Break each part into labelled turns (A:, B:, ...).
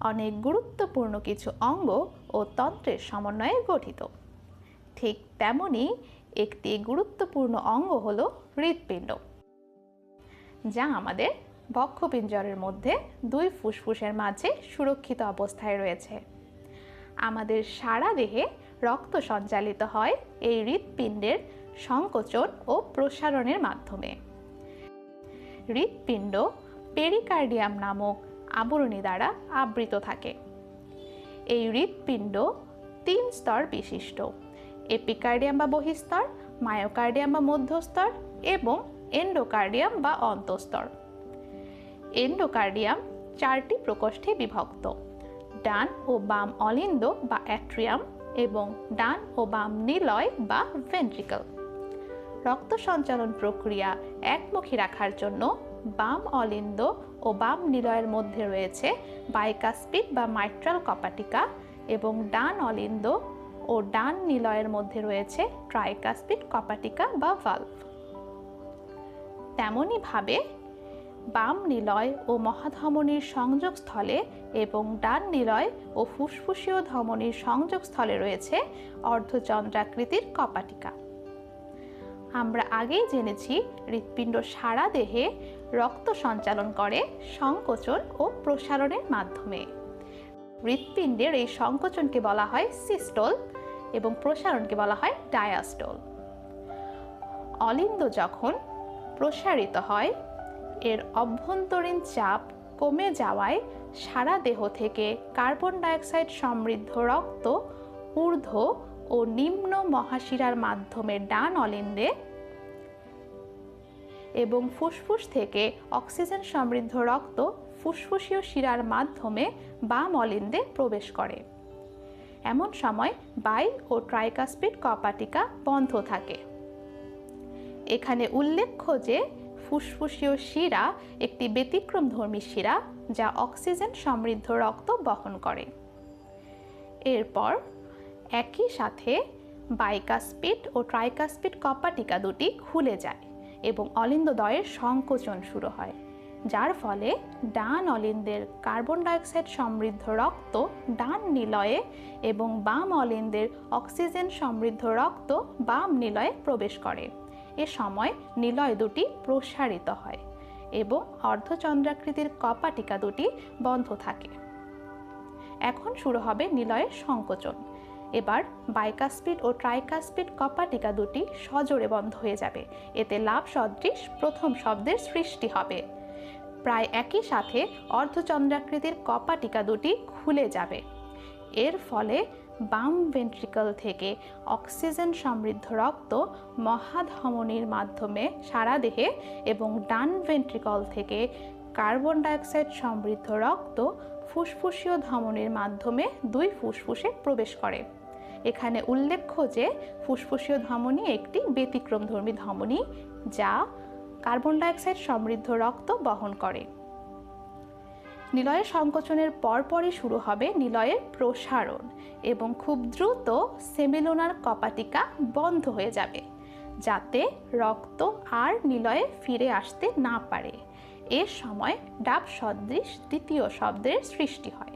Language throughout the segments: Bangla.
A: অনেক গুরুত্বপূর্ণ কিছু অঙ্গ ও তন্ত্রের সমন্বয়ে গঠিত। ঠিক তেমনই একটি গুরুত্বপূর্ণ অঙ্গ হল হৃৎপিণ্ড, যা আমাদের বক্ষপিঞ্জরের মধ্যে দুই ফুসফুসের মাঝে সুরক্ষিত অবস্থায় রয়েছে। আমাদের সারা দেহে রক্ত সঞ্চালিত হয় এই হৃৎপিণ্ডের সংকোচন ও প্রসারণের মাধ্যমে। হৃৎপিণ্ড পেরিকার্ডিয়াম নামক আবরণী দ্বারা আবৃত থাকে। এই হৃৎপিণ্ড তিন স্তর বিশিষ্ট। এপিকার্ডিয়াম বা বহিস্তর, মায়োকার্ডিয়াম বা মধ্যস্তর এবং এন্ডোকার্ডিয়াম বা অন্তঃস্তর। এন্ডোকার্ডিয়াম চারটি প্রকোষ্ঠে বিভক্ত। ডান ও বাম অলিন্দ বা অ্যাট্রিয়াম এবং ডান ও বাম নিলয় বা ভেন্ট্রিকল। রক্ত সঞ্চালন প্রক্রিয়া একমুখী রাখার জন্য বাম অলিন্দ ও বাম নিলয়ের মধ্যে রয়েছে বাইকাস্পিড বা মাইট্রাল কপাটিকা এবং ডান অলিন্দ ও ডান নিলয়ের মধ্যে রয়েছে ট্রাইকাস্পিড কপাটিকা বা ভালভ তেমনইভাবে বাম নিলয় ও মহাধমনীর সংযোগস্থলে এবং ডান নিলয় ও ফুসফুসীয় ধমনীর সংযোগস্থলে রয়েছে অর্ধচন্দ্রাকৃতির কপাটিকা। আমরা আগেই জেনেছি হৃৎপিণ্ড সারা দেহে রক্ত সঞ্চালন করে সংকোচন ও প্রসারণের মাধ্যমে। হৃৎপিণ্ডের এই সংকোচনকে বলা হয় সিস্টোল এবং প্রসারণকে বলা হয় ডায়াস্টোল। অলিন্দ যখন প্রসারিত হয়, এর অভ্যন্তরীণ চাপ কমে যাওয়ায় সারা দেহ থেকে কার্বন ডাইঅক্সাইড সমৃদ্ধ রক্ত, ঊর্ধ্ব ও নিম্ন মহাশিরার মাধ্যমে ডান অলিন্দে এবং ফুসফুস থেকে অক্সিজেন সমৃদ্ধ রক্ত ফুসফুসীয় শিরার মাধ্যমে বাম অলিন্দে প্রবেশ করে। এমন সময় বাই ও ট্রাইকাস্পিড কপাটিকা বন্ধ থাকে। এখানে উল্লেখ্য যে ফুসফুসীয় শিরা একটি ব্যতিক্রমধর্মী শিরা যা অক্সিজেন সমৃদ্ধ রক্ত বহন করে। এরপর একই সাথে বাইকাস্পিড ও ট্রাইকাস্পিড কপাটিকা দুটি খুলে যায় এবং অলিন্দদয়ের সংকোচন শুরু হয়, যার ফলে ডান অলিন্দের কার্বন ডাইঅক্সাইড সমৃদ্ধ রক্ত ডান নিলয়ে এবং বাম অলিন্দের অক্সিজেন সমৃদ্ধ রক্ত বাম নিলয়ে প্রবেশ করে। এ সময় নিলয় দুটি প্রসারিত হয় এবং অর্ধচন্দ্রাকৃতির কপাটিকা দুটি বন্ধ থাকে। এখন শুরু হবে নিলয়ের সংকোচন। এবার বাইকাস্পিড ও ট্রাইকাস্পিড কপাটিকা দুটি সজোরে বন্ধ হয়ে যাবে। এতে লাভ সদৃশ প্রথম শব্দের সৃষ্টি হবে। প্রায় একই সাথে অর্ধচন্দ্রাকৃতির কপাটিকা দুটি খুলে যাবে। এর ফলে বাম ভেন্ট্রিকল থেকে অক্সিজেন সমৃদ্ধ রক্ত মহাধমনির মাধ্যমে সারা দেহে এবং ডান ভেন্ট্রিকল থেকে কার্বন ডাইঅক্সাইড সমৃদ্ধ রক্ত ফুসফুসীয় ধমনির মাধ্যমে দুই ফুসফুসে প্রবেশ করে। এখানে উল্লেখ্য যে ফুসফুসীয় ধমনী একটি ব্যতিক্রমধর্মী ধমনী যা কার্বন ডাইঅক্সাইড সমৃদ্ধ রক্ত বহন করে। নিলয়ের সংকোচনের পরপরই শুরু হবে নিলয়ের প্রসারণ এবং খুব দ্রুত সেমিলোনার কপাটিকা বন্ধ হয়ে যাবে, যাতে রক্ত আর নিলয়ে ফিরে আসতে না পারে। এ সময় ডাব সদৃশ দ্বিতীয় শব্দের সৃষ্টি হয়।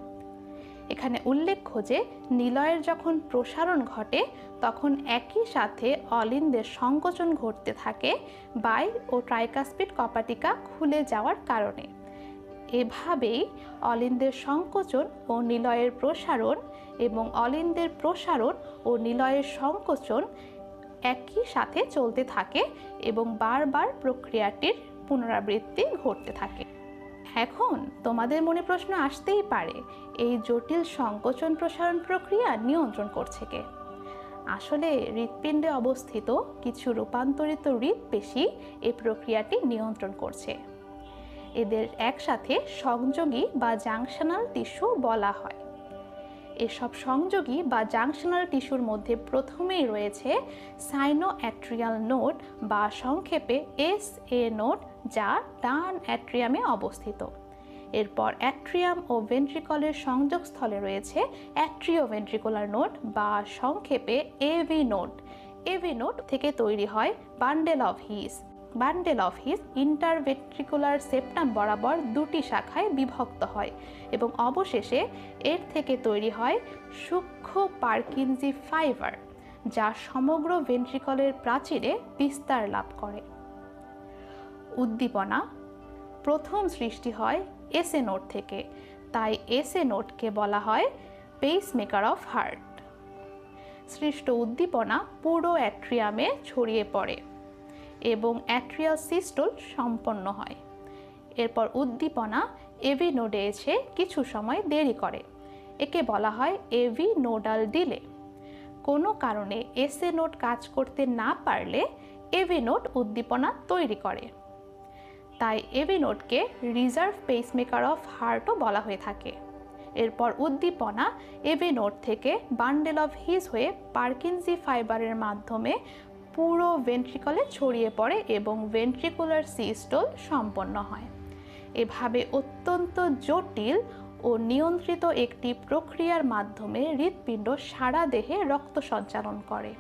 A: এখানে উল্লেখ্য যে, নিলয়ের যখন প্রসারণ ঘটে, তখন একই সাথে অলিন্দের সংকোচন ঘটতে থাকে, বাই ও ট্রাইকাস্পিড কপাটিকা খুলে যাওয়ার কারণে। এভাবেই অলিন্দের সংকোচন ও নিলয়ের প্রসারণ এবং অলিন্দের প্রসারণ ও নিলয়ের সংকোচন একই সাথে চলতে থাকে এবং বারবার প্রক্রিয়াটির পুনরাবৃত্তি ঘটতে থাকে। এখন তোমাদের মনে প্রশ্ন আসতেই পারে, এই জটিল সংকোচন প্রসারণ প্রক্রিয়া নিয়ন্ত্রণ করছে কে? আসলে হৃৎপিণ্ডে অবস্থিত কিছু রূপান্তরিত হৃৎপেশি এই প্রক্রিয়াটি নিয়ন্ত্রণ করছে। এদের একসাথে সংযোগী বা জাংশনাল টিস্যু বলা হয়। এসব সংযোগী বা জাংশনাল টিস্যুর মধ্যে প্রথমেই রয়েছে সাইনো অ্যাট্রিয়াল নোড বা সংক্ষেপে এস এ নোড যা ডান অ্যাট্রিয়ামে অবস্থিত। এরপর অ্যাট্রিয়াম ও ভেন্ট্রিকলের সংযোগস্থলে রয়েছে অ্যাট্রিওভেন্ট্রিকুলার নোট বা সংক্ষেপে এভি নোট এভি নোট থেকে তৈরি হয় bundle of His. Bundle of His interventricular septum বরাবর দুটি শাখায় বিভক্ত হয় এবং অবশেষে এর থেকে তৈরি হয় সূক্ষ্ম পার্কিনজি ফাইবার, যা সমগ্র ভেন্ট্রিকলের প্রাচীরে বিস্তার লাভ করে। উদ্দীপনা প্রথম সৃষ্টি হয় এসএ নোট থেকে। তাই এসএ নোটকে বলা হয় পেসমেকার অফ হার্ট সৃষ্ট উদ্দীপনা পুরো অ্যাট্রিয়ামে ছড়িয়ে পড়ে এবং অ্যাট্রিয়াল সিস্টোল সম্পন্ন হয়। এরপর উদ্দীপনা এভি নোডে এসে কিছু সময় দেরি করে। একে বলা হয় এভি নোডাল ডিলে। কোনো কারণে এসএ নোট কাজ করতে না পারলে এভি নোট উদ্দীপনা তৈরি করে। তাই এভি নোটকে রিজার্ভ পেসমেকার অফ হার্টও বলা হয়ে থাকে। এরপর উদ্দীপনা এভি নোট থেকে বান্ডেল অফ হিজ হয়ে পার্কিনজি ফাইবারের মাধ্যমে পুরো ভেন্ট্রিকলে ছড়িয়ে পড়ে এবং ভেন্ট্রিকুলার সিস্টোল সম্পন্ন হয়। এভাবে অত্যন্ত জটিল ও নিয়ন্ত্রিত একটি প্রক্রিয়ার মাধ্যমে হৃৎপিণ্ড সারা দেহে রক্ত সঞ্চালন করে।